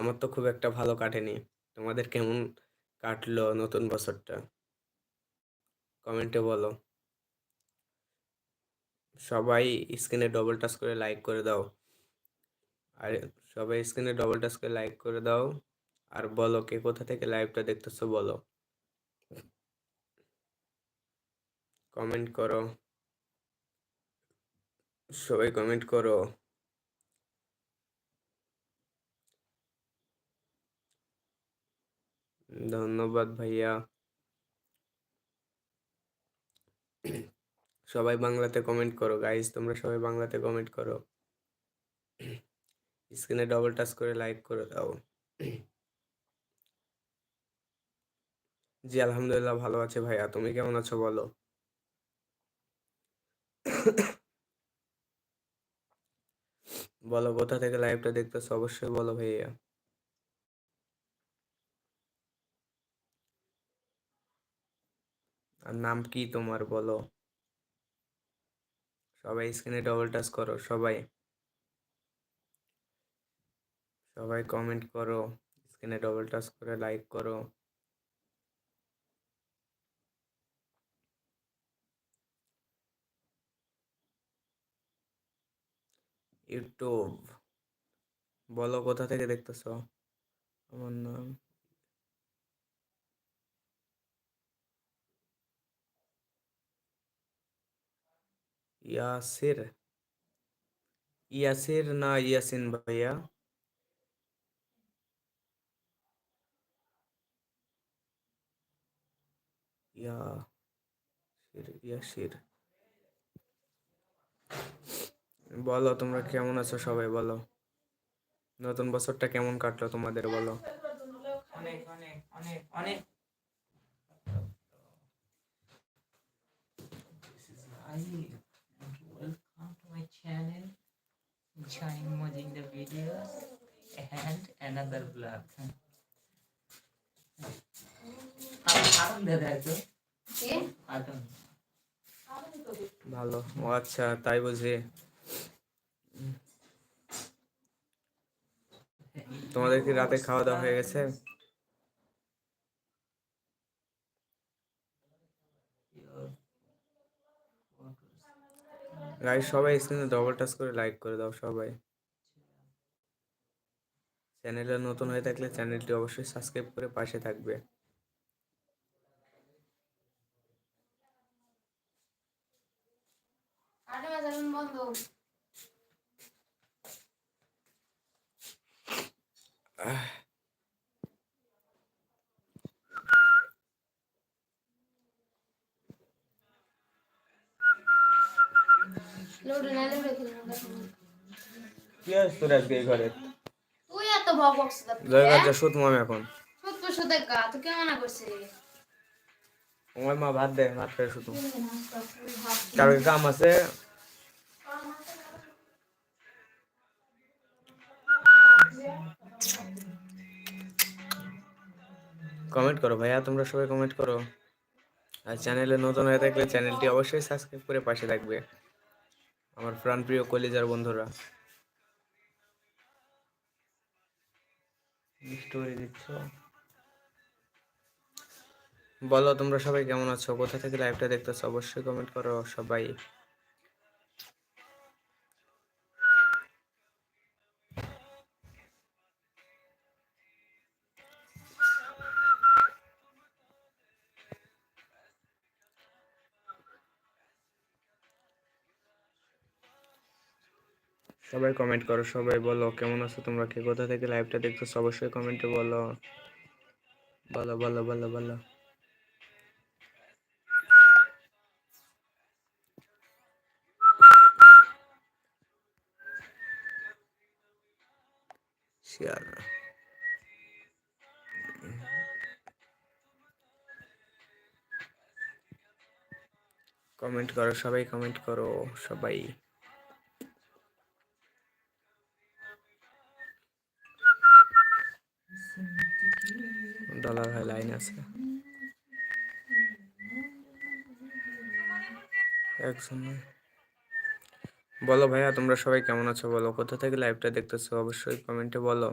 আমার তো খুব একটা ভালো কাটেনি। তোমাদের কেমন কাটলো নতুন বছরটা? কমেন্টে বলো। সবাই স্ক্রিনে ডবল টাচ করে লাইক করে দাও। আর সবাই স্ক্রিনে ডবল টাচ করে লাইক করে দাও। আর বলো কে কোথা থেকে লাইভটা দেখতেছো বলো। কমেন্ট করো। সবাই কমেন্ট করো। ধন্যবাদ ভাইয়া। সবাই বাংলাতে কমেন্ট করো গাইজ তোমরা সবাই বাংলাতে কমেন্ট করো। স্ক্রিনে ডবল টাচ করে লাইক করে দাও। জি, আলহামদুলিল্লাহ ভালো আছে ভাইয়া, তুমি কেমন আছো বলো? বলো, কোথা থেকে লাইভটা দেখতেছো? অবশ্যই বলো ভাইয়া। আর নাম কি তোমার বলো? সবাই স্ক্রিনে ডবল টাচ করো, সবাই। সবাই কমেন্ট করো স্ক্রিনে ডবল টাচ করে লাইক করো। ইউটিউব বলো কোথা থেকে দেখতেছো? আমার নাম। ইয়াসির ইয়াসির না ইয়াসিন ভাইয়া ইয়াসির ইয়াসির বলো তোমরা কেমন আছো সবাই, বলো? নতুন বছরটা কেমন কাটলো তোমাদের, বলো? অনেক অনেক অনেক অনেক enjoying watching the videos and another vlog ভালো ও আচ্ছা তাই বুঝি তোমাদের কি রাতে খাওয়া দাওয়া হয়ে গেছে গাইস সবাই স্ক্রিনে ডবল টাচ করে লাইক করে দাও সবাই। চ্যানেলে নতুন হয়ে থাকলে চ্যানেলটি অবশ্যই সাবস্ক্রাইব করে পাশে থাকবে। বন্ধ কি আছে তোর আজকে এই ঘরে? তুই এত বক বকস জয়গার যা শুত আমি এখন। সত্য সত্য গা তুই কেমন করছিস আমার মা ভাত দে ভাত খেয়ে শুধু কালকে কাম আছে। কমেন্ট করো ভাইয়া তোমরা সবাই কমেন্ট করো। আর চ্যানেলে নতুন হয়ে থাকলে চ্যানেলটি অবশ্যই সাবস্ক্রাইব করে পাশে থাকবে। আমার প্রাণপ্রিয় কলেজার বন্ধুরা। স্টোরি দিচ্ছ? বলো তোমরা সবাই কেমন আছো? কোথা থেকে লাইভটা দেখতেছো? অবশ্যই কমেন্ট করো সবাই। সবাই কমেন্ট করো, সবাই বলো কেমন আছো তোমরা? কে কোথা থেকে লাইভটা দেখতেছো? অবশ্যই কমেন্টে বলো। বলো বলো বলো বলো। শেয়ার কমেন্ট করো, সবাই কমেন্ট করো, সবাই। ডলার ভাই লাইন আছে। একজন বলো ভাইয়া, তোমরা সবাই কেমন আছো? বলো, কোথা থেকে লাইভটা দেখতেছো? অবশ্যই কমেন্টে বলো।